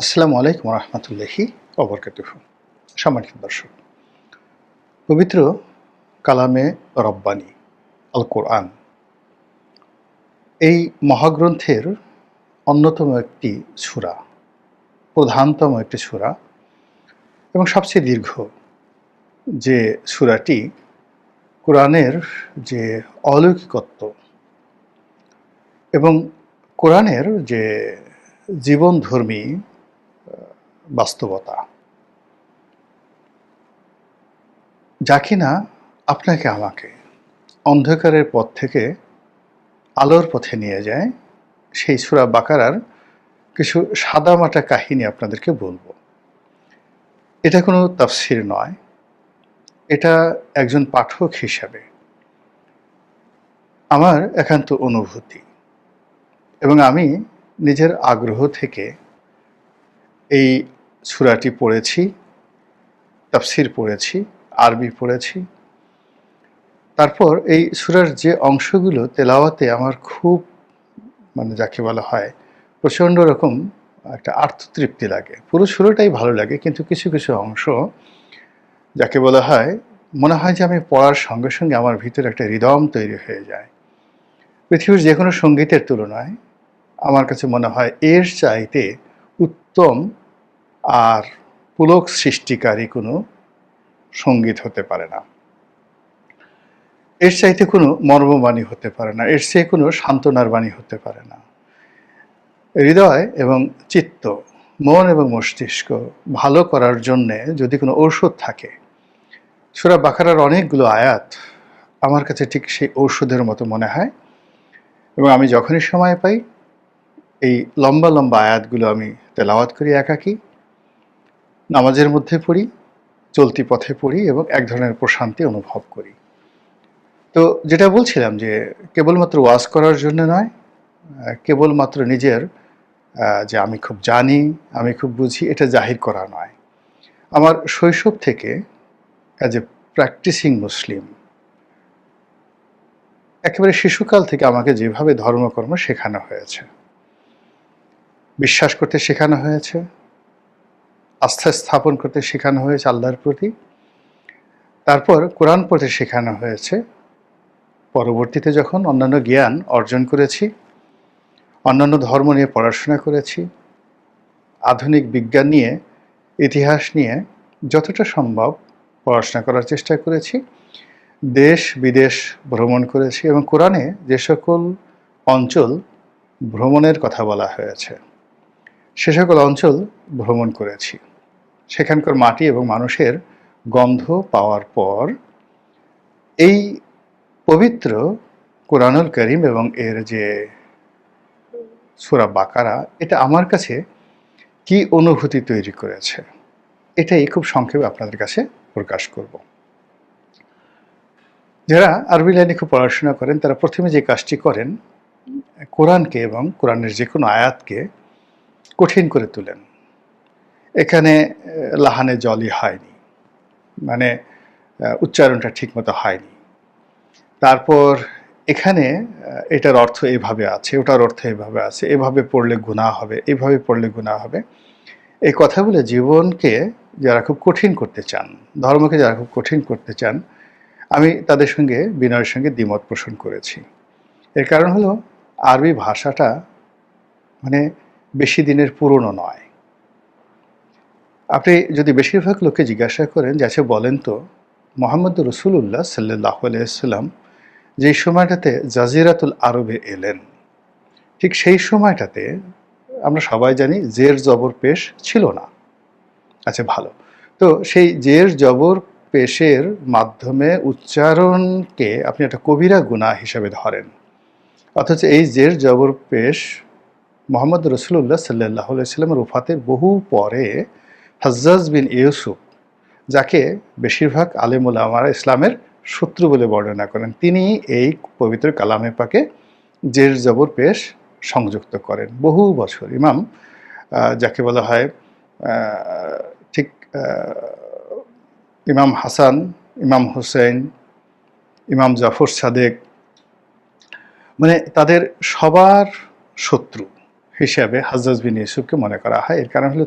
আসসালামু আলাইকুম রহমতুল্লাহি অবরকাতুহ সম্মানিত দর্শক, পবিত্র কালামে রব্বানি আল কোরআন এই মহাগ্রন্থের অন্যতম একটি সুরা, প্রধানতম একটি সুরা এবং সবচেয়ে দীর্ঘ যে সুরাটি কোরআনের যে অলৌকিকত্ব এবং কোরআনের যে জীবনধর্মী বাস্তবতা। যা কিনা আপনাকে আমাকে অন্ধকারের পথ থেকে আলোর পথে নিয়ে যায়, সেই সুরা বাকারার কিছু সাদামাটা কাহিনী আপনাদেরকে বলব। এটা কোনো তাফসির নয়, এটা একজন পাঠক হিসাবে আমার একান্ত অনুভূতি এবং আমি নিজের আগ্রহ থেকে এই সুরাটি পড়েছি, তাফসির পড়েছি, আরবি পড়েছি। তারপর এই সুরার যে অংশগুলো তেলাওয়াতে আমার খুব মানে যাকে বলা হয়, প্রচণ্ড রকম একটা আর্থতৃপ্তি লাগে। পুরো সুরটাই ভালো লাগে, কিন্তু কিছু কিছু অংশ যাকে বলা হয়, মনে হয় যে আমি পড়ার সঙ্গে সঙ্গে আমার ভিতরে একটা হৃদম তৈরি হয়ে যায়। পৃথিবীর যে কোনো সঙ্গীতের তুলনায় আমার কাছে মনে হয় এর চাইতে উত্তম আর পুলক সৃষ্টিকারী কোনো সংগীত হতে পারে না। এর চাইতে কোনো মর্মবাণী হতে পারে না, এর চেয়ে কোনো সান্ত্বনার বাণী হতে পারে না। হৃদয় এবং চিত্ত, মন এবং মস্তিষ্ক ভালো করার জন্যে যদি কোনো ঔষধ থাকে, সুরা বাখারার অনেকগুলো আয়াত আমার কাছে ঠিক সেই ঔষধের মতো মনে হয় এবং আমি যখনই সময় পাই, এই লম্বা লম্বা আয়াতগুলো আমি তেলাওয়াত করি একাকি। নামাজের মধ্যে পড়ি, চলতি পথে পড়ি এবং এক ধরনের প্রশান্তি অনুভব করি। তো যেটা বলছিলাম যে কেবলমাত্র ওয়াজ করার জন্য নয় কেবলমাত্র নিজের যে আমি খুব জানি, আমি খুব বুঝি, এটা জাহির করা নয়। আমার শৈশব থেকে অ্যাজ এ প্র্যাকটিসিং মুসলিম একেবারে শিশুকাল থেকে আমাকে যেভাবে ধর্মকর্ম শেখানো হয়েছে, বিশ্বাস করতে শেখানো হয়েছে আস্থা স্থাপন করতে শেখানো হয়েছে আল্লাহর প্রতি। তারপর কোরআন পড়তে শেখানো হয়েছে। পরবর্তীতে যখন অন্যান্য জ্ঞান অর্জন করেছি, অন্যান্য ধর্ম নিয়ে পড়াশোনা করেছি, আধুনিক বিজ্ঞান নিয়ে, ইতিহাস নিয়ে যতটা সম্ভব পড়াশোনা করার চেষ্টা করেছি, দেশ বিদেশ ভ্রমণ করেছি এবং কোরআনে যে সকল অঞ্চল ভ্রমণের কথা বলা হয়েছে, সে সকল অঞ্চল ভ্রমণ করেছি। সেখানকার মাটি এবং মানুষের গন্ধ পাওয়ার পর এই পবিত্র কোরআনুল করিম এবং এর যে সুরা বাকারা, এটা আমার কাছে কি অনুভূতি তৈরি করেছে, এটাই খুব সংক্ষেপে আপনাদের কাছে প্রকাশ করব। যারা আরবি লাইনে খুব পড়াশোনা করেন, তারা প্রথমে যে কাজটি করেন, কোরআনকে এবং কোরআনের যে কোনো আয়াতকে কঠিন করে তোলেন। এখানে লাহানে জলই হয়নি। মানে উচ্চারণটা ঠিকমতো হয়নি। তারপর এখানে এটার অর্থ এভাবে আছে, ওটার অর্থ এভাবে আছে, এভাবে পড়লে গুণা হবে, এভাবে পড়লে গুণা হবে। এই কথাগুলো জীবনকে যারা খুব কঠিন করতে চান, ধর্মকে যারা খুব কঠিন করতে চান, আমি তাদের সঙ্গে, বিনয়ের সঙ্গে দ্বিমত পোষণ করেছি। এর কারণ হলো, আরবি ভাষাটা মানে বেশি দিনের পুরনো নয়। আপনি যদি বেশিরভাগ লোককে জিজ্ঞাসা করেন যে আচ্ছা বলেন তো মোহাম্মদ রসুল্লাহ সাল্লাহ আলাইসাল্লাম যেই সময়টাতে জাজিরাতুল আরবে এলেন, ঠিক সেই সময়টাতে আমরা সবাই জানি জের জবর পেশ ছিল না। আচ্ছা ভালো। তো সেই জের জবর পেশের মাধ্যমে উচ্চারণকে আপনি একটা কবিরা গুণা হিসাবে ধরেন। অথচ এই জের জবর পেশ মোহাম্মদ রসুল্লাহ সাল্লাহ সাল্লামের উফাতের বহু পরে হাজ্জাজ বিন ইউসুফ, যাকে বেশিরভাগ আলেমুল আমারা ইসলামের শত্রু বলে বর্ণনা করেন, তিনি এই পবিত্র কালামে পাকে জের জবর পেশ সংযুক্ত করেন। বহু বছর ইমাম যাকে বলা হয় ঠিক ইমাম হাসান, ইমাম হুসেন ইমাম জাফর সাদেক মানে তাদের সবার শত্রু হিসাবে হাজ্জাজ বিন ইউসুফকে মনে করা হয়। এর কারণ হলো